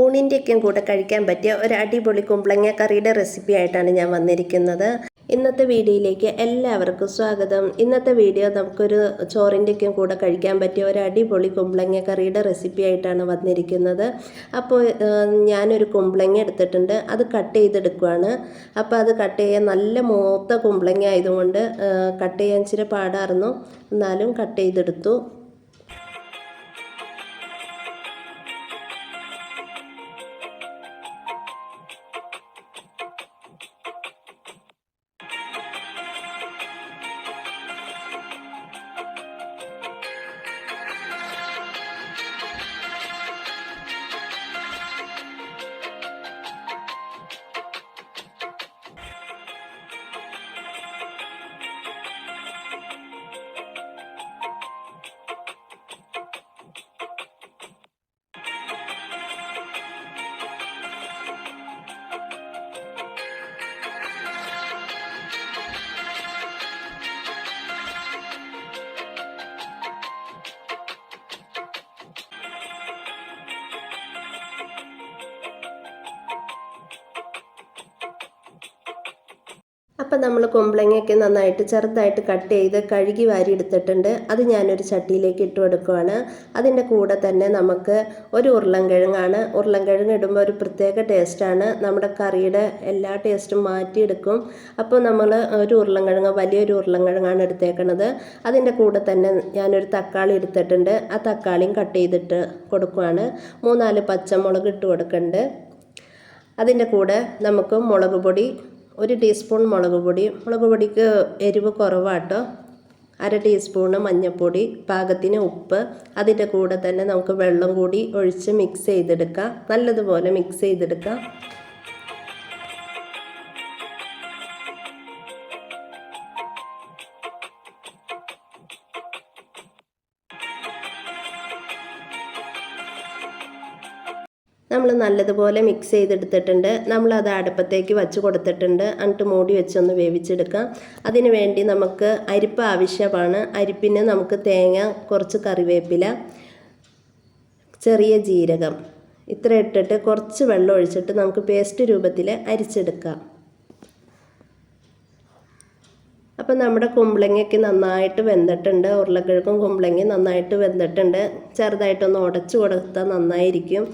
ഊണിന്റെയൊക്കെയും കൂടെ കഴിക്കാൻ പറ്റിയ ഒരു അടിപൊളി കുമ്പളങ്ങ കറിയുടെ റെസിപ്പി ആയിട്ടാണ് ഞാൻ വന്നിരിക്കുന്നത്. ഇന്നത്തെ വീഡിയോയിലേക്ക് എല്ലാവർക്കും സ്വാഗതം. ഇന്നത്തെ വീഡിയോ നമുക്കൊരു ചോറിന്റെയൊക്കെയും കൂടെ കഴിക്കാൻ പറ്റിയ ഒരു അടിപൊളി കുമ്പളങ്ങ കറിയുടെ റെസിപ്പി ആയിട്ടാണ് വന്നിരിക്കുന്നത്. അപ്പോൾ ഞാനൊരു കുമ്പളങ്ങ എടുത്തിട്ടുണ്ട്. അത് കട്ട് ചെയ്തെടുക്കുവാണ്. അപ്പോൾ അത് കട്ട് ചെയ്യാൻ നല്ല മൂത്ത കുമ്പളങ്ങ ആയതുകൊണ്ട് കട്ട് ചെയ്യാൻ ഇച്ചിരി പാടായിരുന്നു എന്നാലും കട്ട് ചെയ്തെടുത്തു. അപ്പം നമ്മൾ കുമ്പളങ്ങയൊക്കെ നന്നായിട്ട് ചെറുതായിട്ട് കട്ട് ചെയ്ത് കഴുകി വാരി എടുത്തിട്ടുണ്ട്. അത് ഞാനൊരു ചട്ടിയിലേക്ക് ഇട്ട് കൊടുക്കുവാണ്. അതിന്റെ കൂടെ തന്നെ നമുക്ക് ഒരു ഉരുളൻകിഴങ്ങാണ്. ഉരുളൻകിഴങ്ങ് ഇടുമ്പോൾ ഒരു പ്രത്യേക ടേസ്റ്റാണ്. നമ്മുടെ കറിയുടെ എല്ലാ ടേസ്റ്റും മാറ്റിയെടുക്കും. അപ്പോൾ നമ്മൾ ഒരു ഉരുളൻകിഴങ്ങ് വലിയൊരു ഉരുളൻകിഴങ്ങാണ് എടുത്തേക്കണത്. അതിന്റെ കൂടെ തന്നെ ഞാനൊരു തക്കാളി എടുത്തിട്ടുണ്ട്. ആ തക്കാളിയും കട്ട് ചെയ്തിട്ട് കൊടുക്കുവാണ്. മൂന്നാൽ പച്ചമുളക് ഇട്ട് കൊടുക്കുന്നുണ്ട്. അതിന്റെ കൂടെ നമുക്ക് മുളക് പൊടി ഒരു ടീസ്പൂൺ മുളക് പൊടി. മുളക് പൊടിക്ക് എരിവ് കുറവാട്ടോ. അര ടീസ്പൂണ് മഞ്ഞൾപ്പൊടി പാകത്തിന് ഉപ്പ് അതിന്റെ കൂടെ തന്നെ നമുക്ക് വെള്ളം കൂടി ഒഴിച്ച് മിക്സ് ചെയ്തെടുക്കാം. നല്ലതുപോലെ മിക്സ് ചെയ്തെടുക്കാം. നമ്മൾ നല്ലതുപോലെ മിക്സ് ചെയ്തെടുത്തിട്ടുണ്ട്. നമ്മളത് അടുപ്പത്തേക്ക് വച്ച് കൊടുത്തിട്ടുണ്ട്. എന്നിട്ട് മൂടി വെച്ചൊന്ന് വേവിച്ചെടുക്കാം. അതിന് വേണ്ടി നമുക്ക് അരിപ്പ് ആവശ്യമാണ്. അരിപ്പിന് നമുക്ക് തേങ്ങ കുറച്ച് കറിവേപ്പില ചെറിയ ജീരകം ഇത്ര ഇട്ടിട്ട് കുറച്ച് വെള്ളം ഒഴിച്ചിട്ട് നമുക്ക് പേസ്റ്റ് രൂപത്തിൽ അരിച്ചെടുക്കാം. അപ്പം നമ്മുടെ കുമ്പളങ്ങയ്ക്ക് നന്നായിട്ട് വെന്തിട്ടുണ്ട്. ഉരുളക്കിഴക്കും കുമ്പളങ്ങയും നന്നായിട്ട് വെന്തിട്ടുണ്ട്. ചെറുതായിട്ടൊന്ന് ഉടച്ചു കൊടുത്താൽ നന്നായിരിക്കും.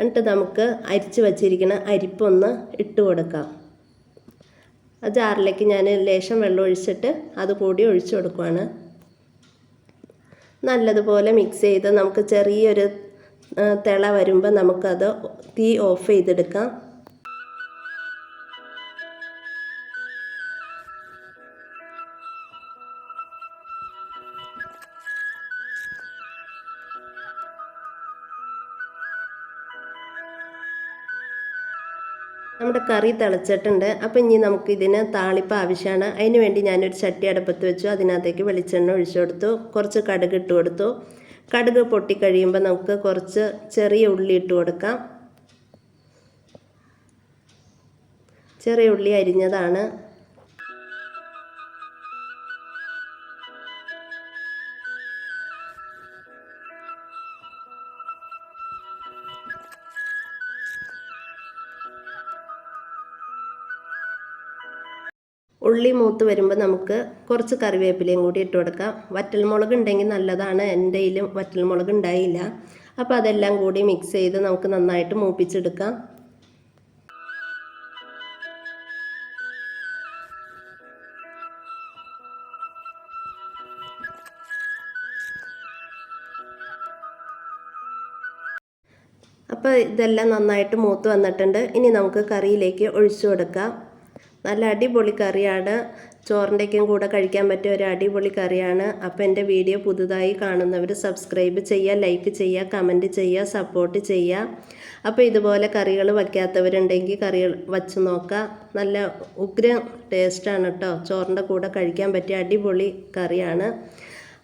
എന്നിട്ട് നമുക്ക് അരിച്ച് വച്ചിരിക്കുന്ന അരിപ്പൊന്ന് ഇട്ട് കൊടുക്കാം. ആ ജാറിലേക്ക് ഞാൻ ലേശം വെള്ളം ഒഴിച്ചിട്ട് അത് കൂടി ഒഴിച്ചു കൊടുക്കുവാണ്. നല്ലതുപോലെ മിക്സ് ചെയ്ത് നമുക്ക് ചെറിയൊരു തിള വരുമ്പോൾ നമുക്കത് തീ ഓഫ് ചെയ്തെടുക്കാം. നമ്മുടെ കറി തിളച്ചിട്ടുണ്ട്. അപ്പോൾ ഇനി നമുക്ക് ഇതിന് താളിപ്പ് ആവശ്യമാണ്. അതിന് വേണ്ടി ഞാനൊരു ചട്ടി അടുപ്പത്ത് വെച്ചു. അതിനകത്തേക്ക് വെളിച്ചെണ്ണ ഒഴിച്ചു കൊടുത്തു. കുറച്ച് കടുക് ഇട്ട് കൊടുത്തു. കടുക് പൊട്ടിക്കഴിയുമ്പോൾ നമുക്ക് കുറച്ച് ചെറിയ ഉള്ളി ഇട്ട് കൊടുക്കാം. ചെറിയ ഉള്ളി അരിഞ്ഞതാണ്. ഉള്ളി മൂത്ത് വരുമ്പോൾ നമുക്ക് കുറച്ച് കറിവേപ്പിലയും കൂടി ഇട്ട് കൊടുക്കാം. വറ്റൽമുളക് ഉണ്ടെങ്കിൽ നല്ലതാണ്. എന്റെ കയ്യിലും വറ്റൽമുളക് ഉണ്ടായില്ല. അപ്പോൾ അതെല്ലാം കൂടി മിക്സ് ചെയ്ത് നമുക്ക് നന്നായിട്ട് മൂപ്പിച്ചെടുക്കാം. അപ്പോൾ ഇതെല്ലാം നന്നായിട്ട് മൂത്ത് വന്നിട്ടുണ്ട്. ഇനി നമുക്ക് കറിയിലേക്ക് ഒഴിച്ചു കൊടുക്കാം. നല്ല അടിപൊളി കറിയാണ്. ചോറിന്റെക്കും കൂടെ കഴിക്കാൻ പറ്റിയ ഒരു അടിപൊളി കറിയാണ്. അപ്പോൾ എന്റെ വീഡിയോ പുതുതായി കാണുന്നവർ സബ്സ്ക്രൈബ് ചെയ്യുക ലൈക്ക് ചെയ്യുക കമന്റ് ചെയ്യുക സപ്പോർട്ട് ചെയ്യുക. അപ്പോൾ ഇതുപോലെ കറികൾ വയ്ക്കാത്തവരുണ്ടെങ്കിൽ കറികൾ വച്ച് നോക്കുക നല്ല ഉഗ്ര ടേസ്റ്റാണ് കേട്ടോ ചോറിന്റെ കൂടെ കഴിക്കാൻ പറ്റിയ അടിപൊളി കറിയാണ്.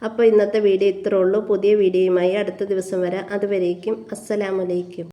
അപ്പോൾ ഇന്നത്തെ വീഡിയോ ഇത്രേ ഉള്ളൂ. പുതിയ വീഡിയോയുമായി അടുത്ത ദിവസം വരെ. അതുവരേക്കും അസ്സലാമലൈക്കും